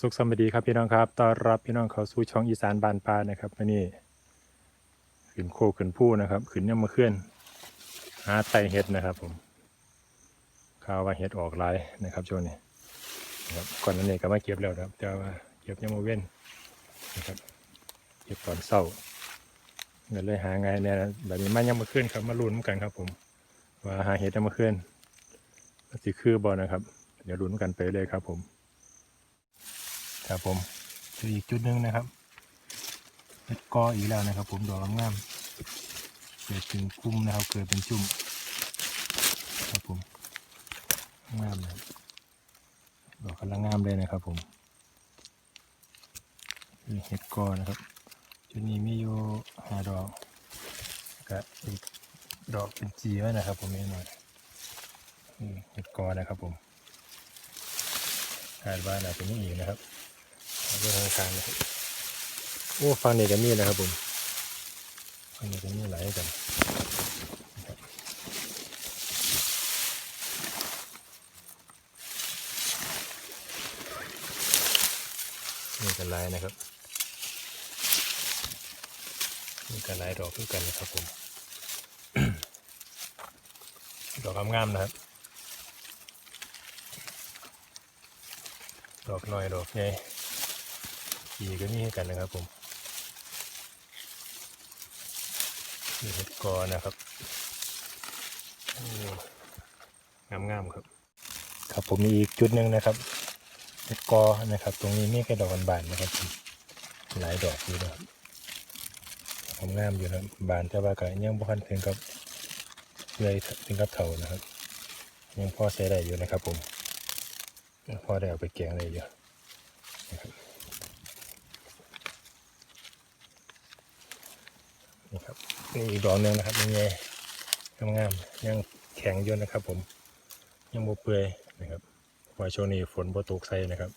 สุขสวัสดีครับพี่น้องครับต้อนรับพี่น้องเข้าสู่ช่องอีสานบานปลานะครับวันนี้ขึ้นโคขึ้นผู้นะครับขึ้นยังมาเคลื่อนหาไตเห็ดนะครับ ผมข่าวว่าเห็ดออกหลายนะครับช่วงนี้นะครับก่อนนั้นเนี่ก็มาเก็บแล้วนะครับแต่ว่าเก็บยังมาเว้นนะครับเก็บตอนเศร้าเดี๋ยวเลยหาไงเนี่ยแบบนี้มันยังมาเคลื่อนครับมาลุ้นกันครับ ผม ว่าหาเห็ดยังมาเคลื่อนสิคือบอลนะครับ เดี๋ยวลุ้นกันไปเลยครับผม ครับผมเจออีกจุดหนึ่งนะครับเห็ดกออีกแล้วนะครับ ผมดอกงามเกิดเป็นกุ้มนะครับ เกิดเป็นจุ่มครับผมงามนะดอกกำลังงามเลยนะครับ ผมนี่เห็ดกอนะครับ จุดนี้มีอยู่ห้าดอกกับอีกดอกเป็นจีไว้นะครับ ผมนี่หน่อยเห็ดกอนะครับ ผมคาดว่าน่าจะมีอีกนะครับ เอาไปทางทางนะครับโอ้ฟังนี่ก็มีนะครับผมฟังนี่ก็มีหลายกันนี่กันหลายนะครับนี่กันหลายดอกด้วยกันนะครับผมดอกงามๆนะครับดอกน้อยดอกใหญ่ ขี่ก็มีให้กันนะครับผมนี่เห็ดกอนะครับงามงามๆครับ ครับผมมีอีกจุดหนึ่งนะครับเห็ดกอนะครับ ตรงนี้มีแค่ดอกบานๆนะครับผมหลายดอกอยู่นะครับงามงามอยู่นะบบานแต่ว่าก็ยังบ่ทันถึงกับเลยถึงกับเถานะครับ ยังพอใช้ได้อยู่นะครับผมพอได้เอาไปแกงได้อยู่นะครับ นี่ครับ นี่อีกดอกหนึ่งนะครับยังไงงามๆยังแข็งอยู่นะครับ ผม ยังโมเปื่อยนะครับว่าช่วงนี้ฝนโบตกใส่นะครับ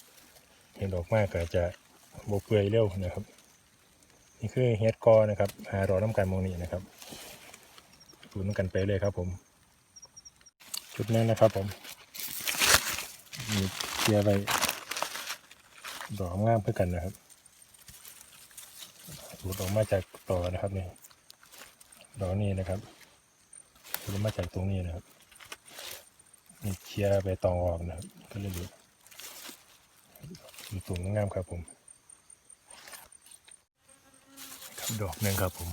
เห็นดอกมากก็จะโบเปื่อยเร็วนะครับ นี่คือเฮดกอนะครับหารอน้ำกันมองนี้นะครับดูน้ำกันไปเลยครับ ผม จุดนี้นะครับ ผมมีเคลียไปดอกงามเพื่อกันนะครับหลุดออกมาจากต่อนะครับนี่ ดอกนี้นะครับหลุดอมาจากตรงนี้นะครับนี่เคลียร์ไปตองออกนะครับ ก็เลยหลุดอยู่ตรงงามครับผมครับดอกหนึ่งครับผม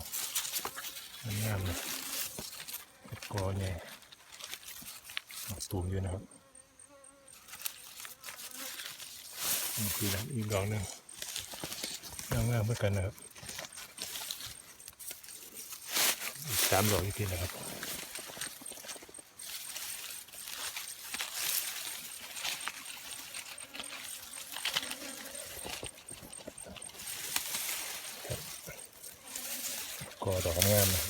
มันงามเลยกอเนี่ยตูมอยู่นะครับนี่คืออีกดอกหนึ่งงามๆเหมือนกันนะครับ สามดอกอีกทีนะครับก็ดอกงามนะ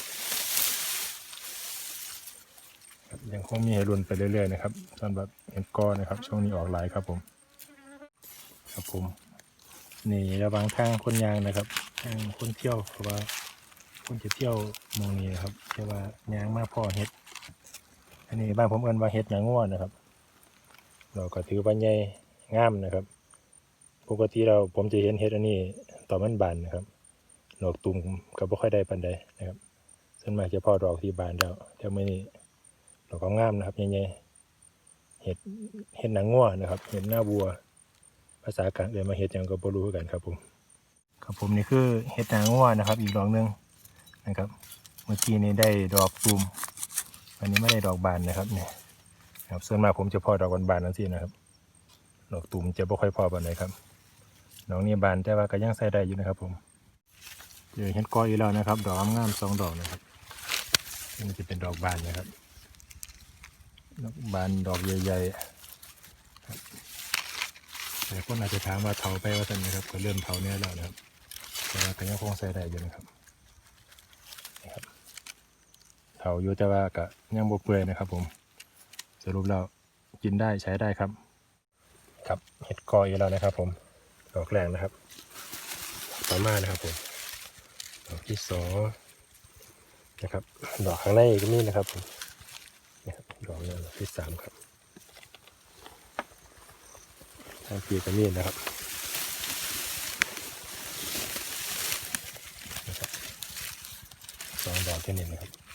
ยังคงมีให้รุนไปเรื่อยๆนะครับสำหรับเห็ดก้อนะครับ ช่วงนี้ออกหลายครับผม ครับผม นี่ระวังทางคนยางนะครับทางคนเที่ยวเพราะว่า คนจะเที่ยวมองนี้นะครับแต่ว่ายางมาพ่อเห็ด อันนี้บ้านผมเอิ้นว่าเห็ดหยางง่วนนะครับ เราก็ถือว่าใหญ่งามนะครับ ปกติเราผมจะเห็นเห็ดอันนี้ต่อมันบานนะครับดอกตุ่มก็บ่ค่อยได้ปันใดนะครับส่วนมากจะพ่อดอกที่บานแล้วแต่ไม่นี่ดอกก็งามนะครับใหญ่ๆเห็ดเห็ดหนังง่วนะครับ เห็ดหน้าบัว ภาษากลางเรียนมาเห็ดยังก็บ่รู้คือกันครับผมครับผมนี่คือเห็ดหนางงัวนะครับ อีกดอกหนึ่ง นะครับ เมื่อกี้นี้ได้ดอกตูมอันนี้ไม่ได้ดอกบานนะครับเนี่ยครับส่วนมากผมจะพอดอกบานๆนั่นสินะครับ ดอกตูมจะไม่ค่อยพอปานใดครับดอกนี้บานแต่ว่าก็ยังใส่ได้อยู่นะครับผมเดี๋ยวเห็ดก้อยอีกแล้วนะครับ ดอกงามสองดอกนะครับนี่จะเป็นดอกบานนะครับ ดอกบานดอกใหญ่ๆครับแต่คนอาจจะถามว่าเถาไปว่าสันนะครับ ก็เริ่มเถาเนี่ยแล้วนะครับแต่ก็ยังคงใส่ได้อยู่นะครับ เขาอยู่แต่ว่าก็ยังบวเปื่อยนะครับ ผมสรุปแล้วกินได้ใช้ได้ครับ ครับเห็ดกออีกแล้วนะครับ ผมดอกแรงนะครับต่อมานะครับผมดอกที่สองนะครับ ดอกข้างในก็มีนะครับผมนะครับดอกนี้ดอกที่สามครับทางปีกก็มีนะครับสองดอกแค่นี้นะครับ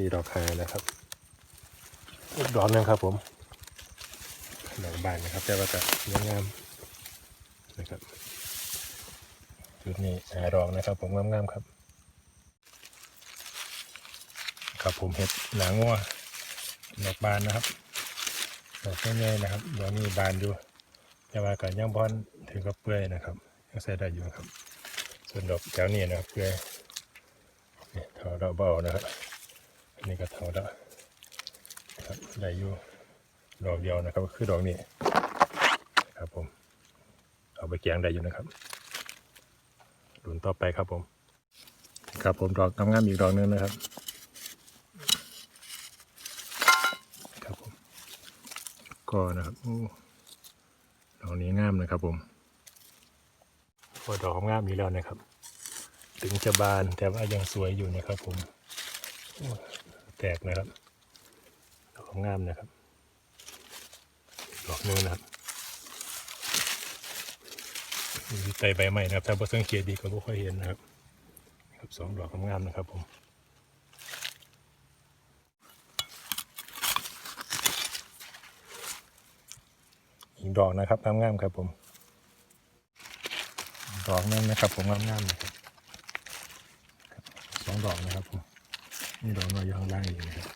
สี่ดอกหานะครับอีกดอกหนึงครับผมดอกบานนะครับ แต่ว่าจะยังงามนะครับจุดนี้หาดอกนะครับ ผมงามๆครับ ครับผมเห็ดหนางัวดอกบานนะครับดอกใหญ่ๆนะครับดอกนี้บานอยู่แต่ว่าก็ยังบอนถึงกับเปื่อยนะครับยังใส่ได้อยู่ครับ ส่วนดอกแถวนี้นะครับเปื่อยนี่เถาดอกเบานะครับ อันนี้ก็เถาดอกครับได้อยู่ดอกเดียวนะครับก็คือดอกนี้ครับผมเอาไปแกงได้อยู่นะครับดุนต่อไปครับผม ครับผมดอกงามๆอีกดอกหนึงนะครับครับผมก็นะครับโอ้ดอกนี้งามนะครับผมพอดอกงามอยู่แล้วนะครับ ถึงจะบานแต่ว่ายังสวยอยู่นะครับผม แตกนะครับดอกงามนะครับดอกนึงนะครับมีไตใบใหม่นะครับถ้าบ่สังเกตดีก็บ่ค่อยเห็นนะครับครับสองดอกงามนะครับผมอีกดอกนะครับงามๆครับผมดอกนึงนะครับผมงามๆนะครับครับสองดอกนะครับผม นี่ดอกน้อยอยู่ข้างล่างอีกนะครับ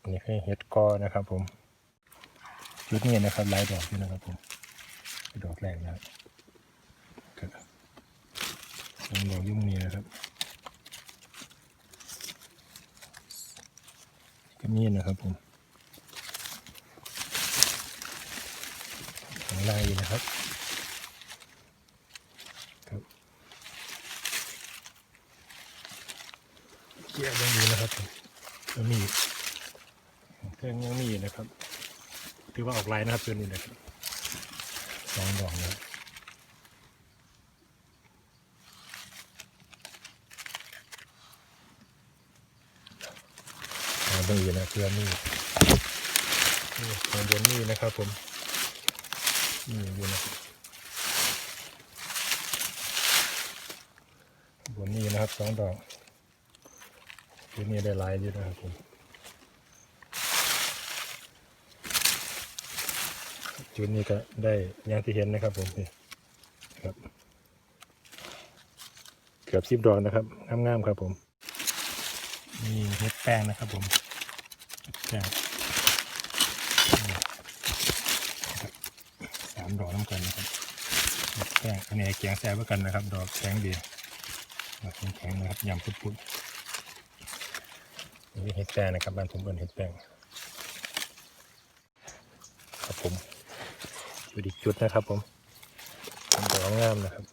อันนี้คือเห็ดกอนะครับผมชุดนี้นะครับหลายดอกอยู่นะครับผมดอกแรกนะครับครับสองดอกยุ่งนี้นะครับก็มีนะครับผมข้างล่างนะครับเกียร์ยังอยู่นะครับผมยังมีอีก เครื่องยังมีนะครับ ถือว่าออกลายนะครับตัวนี้นะครับสองดอกนะครับมาเบางอีกนะเครื่องมีนี่ข้างบนนี่นะครับผมนี่อยู่นะบนนี้นะครับสองดอกจุดนี้ได้ลายอยู่นะครับผม จุดนี้ก็ได้อย่างที่เห็นนะครับผมนี่ครับเกือบสิบดอกนะครับงามๆครับผมนี่เห็ดแป้งนะครับผมแป้งสามดอกน้ำกันนะครับแข็งอันนี้แกงแซ่บกันนะครับ ดอกแข็งดีดอกแข็งนะครับยำพุดๆนี่เห็ดแป้งนะครับบ้านผมเป็นเห็ดแป้งครับผม อยู่อีกจุดนะครับผมเป็นดอกงามนะครับ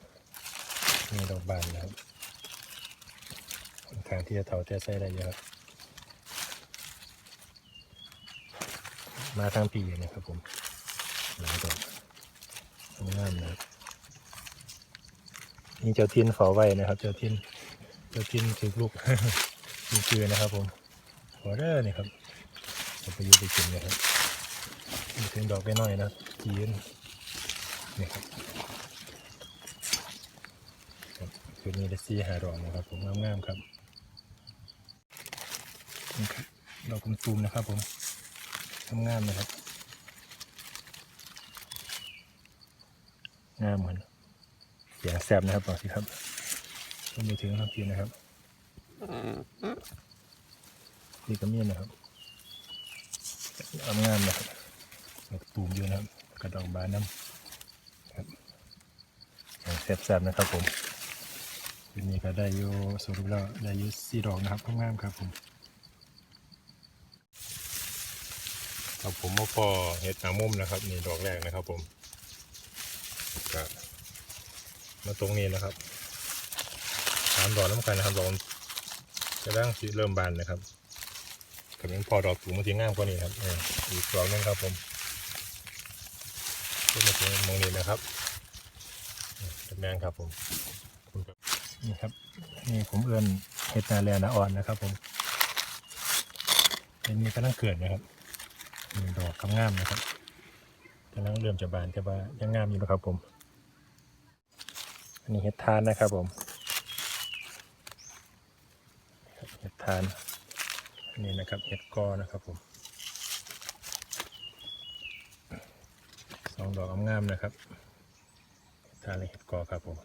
นี่ดอกบานนะครับค่อนข้างที่จะเถาแต่ใส่ได้เยอะครับมาทางปีนะครับผมหลายดอกงามนะครับนี่เจ้าทินเฝ้าไว้นะครับ เจ้าทินเจ้าทินถือลูกคือๆนะครับผมขอเด้นี่ครับเอาไปอยูไปกินนะครับ มีถึงดอกไปหน่อยนะจีนนี่ครับคือนี้ได้ซีหาดอกนะครับ ผมงามๆครับนี่ครับดอกตุ่มนะครับ ผมงามๆนะครับงามเหมือนเสียงแซบนะครับบอกสิครับต้องมีถึงน้ำกินนะครับนี่ก็มีนะครับเอางามนะครับ ตูมอยู่นะครับกระดองบานน้ำครับแซบๆนะครับผมวันนี้ก็ได้อยู่สรุปแล้วได้อยู่สี่ดอกนะครับงามๆครับผมครับผมมาพอเห็ดหนามุมนะครับนี่ดอกแรกนะครับผมก็มาตรงนี้นะครับสามดอกน้ำกันนะครับดอกจะร่างสีเริ่มบานนะครับกับยังพอดอกสูงมาทีงามกว่านี้ครับอีกดอกนึงครับผม ขึ้นมาถึงมองนี้นะครับจำแมงครับผมนี่ครับนี่ผมเอื้อนเฮตนาแลนาอ่อนนะครับ ผมเป็นมีกำลังเกิดนะครับมีดอกกำงามนะครับกำลังเริ่มจะบานจะบายังงามอยู่นะครับผม อันนี้เห็ดทานนะครับผมเห็ดทานนี่นะครับเห็ดกอนะครับผม ดอกงามๆนะครับทานเลยเห็ดกอครับผม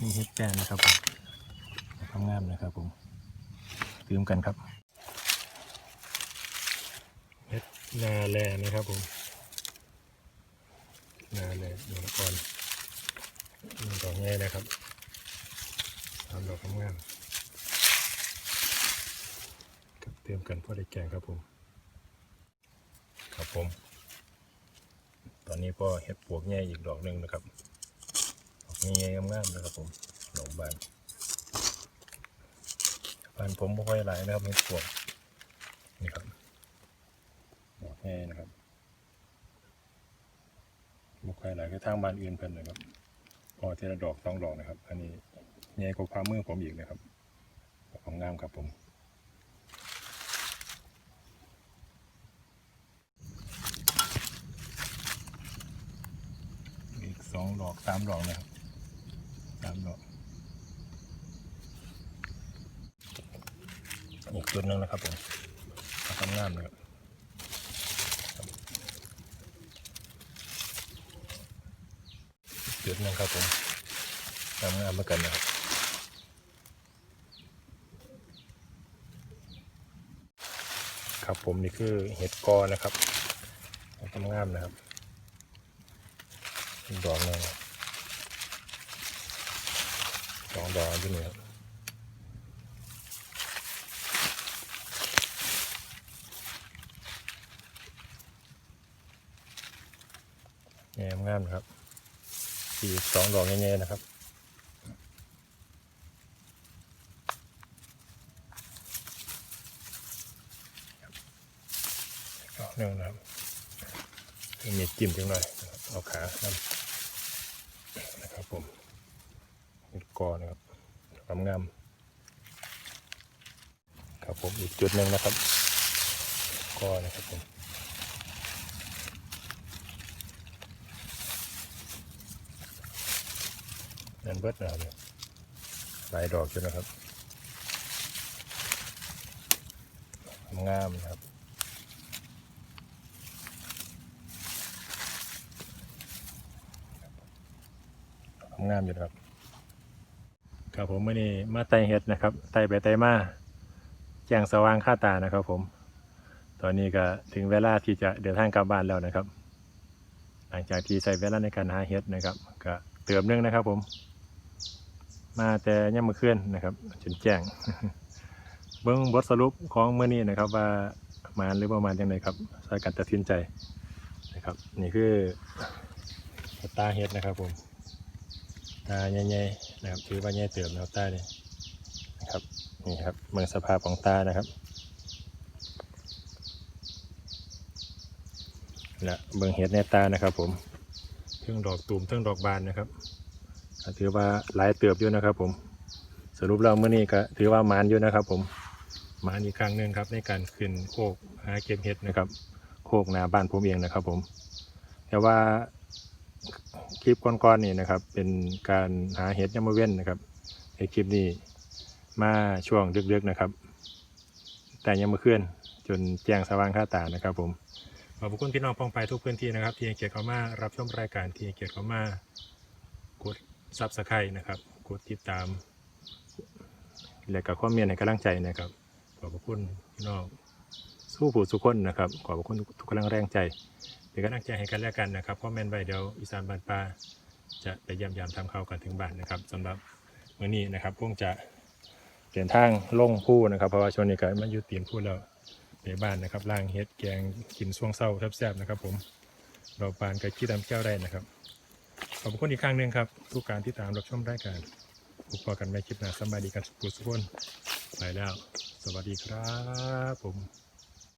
นี่เห็ดแป้งนะครับผมดอกงามๆนะครับผมตื่มกันครับเห็ดนาแลนะครับผมนาแลดอกอ่อนดอกใหญ่นะครับสามดอกงามๆกับเติมกันพอได้แกงครับผม ครับผม ตอนนี้ก็เห็ดปวกแง่อีกดอกหนึ่งนะครับดอกแง่งามๆนะครับผมดอกบานบานผมไม่ค่อยหลายนะครับเห็ดปวกนี่ครับดอกแง่นะครับไม่ค่อยหลายก็ทางบ้านอื่นเพิ่นนะครับพอเทละดอกสองดอกนะครับ อันนี้แง่กว่าความมือผมอีกนะครับดอกงามครับผม อีกสองดอก สามดอกนะครับสามดอกอีกจุดหนึ่งนะครับผมทำงามนะครับจุดหนึ่งครับผมทำงามเหมือนกันนะครับครับผมนี่คือเห็ดกอนะครับทำงามนะครับดอกหนึง สองดอกที่นี่ครับแง่งามนะครับสี่สองดอกแง่ๆนะครับดอกหนึ่งนะครับมีจิ้มจังหน่อยเอาขาครับนะครับผมเห็ดกอนะครับงามงามๆ ครับผมอีกจุดหนึ่งนะครับกอนะครับผมนั่นเบิดนะครับเนี่ยหลายดอกอยู่นะครับงามนะครับงามอยู่นะครับครับผมไม่ได้มาไต่เห็ดนะครับไต่ไปไต่มา แจ้งสว่างค่าตานะครับผม ตอนนี้ก็ถึงเวลาที่จะเดินทางกลับบ้านแล้วนะครับ หลังจากที่ใช้เวลาในการหาเห็ดนะครับ ก็เติมเนึงนะครับผม มาแต่ย่ำมือเคลื่อนนะครับจนแจ้ง เบิ้งบทสรุปของเมื่อนี้นะครับ ว่ามาหรือประมาณยังไงครับใช้การตัดสินใจนะครับ นี่คือตาเห็ดนะครับผมตาใหญ่ๆนะครับถือว่าใหญ่เติมนะครับตาเนี่ยนะครับ นี่ครับเมืองสภาพของตานะครับและเบิ่งเห็ดในตานะครับ ผมเทั้งดอกตูมเทั้งดอกบานนะครับก็ถือว่าหลายเติบอยู่นะครับ ผม สรุปแล้วเมื่อนี้ก็ถือว่ามานอยู่นะครับ ผมมานอีกครั้งหนึ่งครับ ในการขึ้นโคกหาเก็บเห็ดนะครับ โคกนาบ้านผมเองนะครับ ผม แต่ว่าคลิปก่อนๆนี่นะครับ เป็นการหาเห็ดยามมอเว้นนะครับในคลิปนี้ มาช่วงดึกๆนะครับ แต่ยังมาเคลื่อนจนแจ้งสว่างค่าตานะครับ ผมขอบคุณพี่น้องปองไปทุกพื้นที่นะครับ ที่ให้เกียรติเขามารับชมรายการที่ให้เกียรติเขามากดซับสไครต์นะครับกดติดตาม และกับข้อมเมนต์ให้กำลังใจนะครับ ขอบคุณพี่น้องสู้ผู้สุขคนนะครับ ขอบคุณทุกกำลังแรงใจเป็นกำลังใจให้กันและกันนะครับเพราะแมนไว้เดี๋ยวอีสานบานป่าจะไปเยี่ยมยามทำข้าวกันถึงบ้านนะครับสำหรับมื้อนี้นะครับคงจะ เดินทางล่งผู้นะครับ เพราะว่าช่วงนี้ก็มาอยู่ตีนผู้แล้วในบ้านนะครับล่างเฮ็ดแกงกินช่วงเศร้าแซ่บๆนะครับ ผมเราปานกับขี้ดำแก้วได้นะครับ ขอบคุณอีกครั้งหนึ่งครับทุกการที่ตามรับชมรายการพบกันในคลิปหน้าสบายดีกันสุขสุขคนไปแล้ว สวัสดีครับผม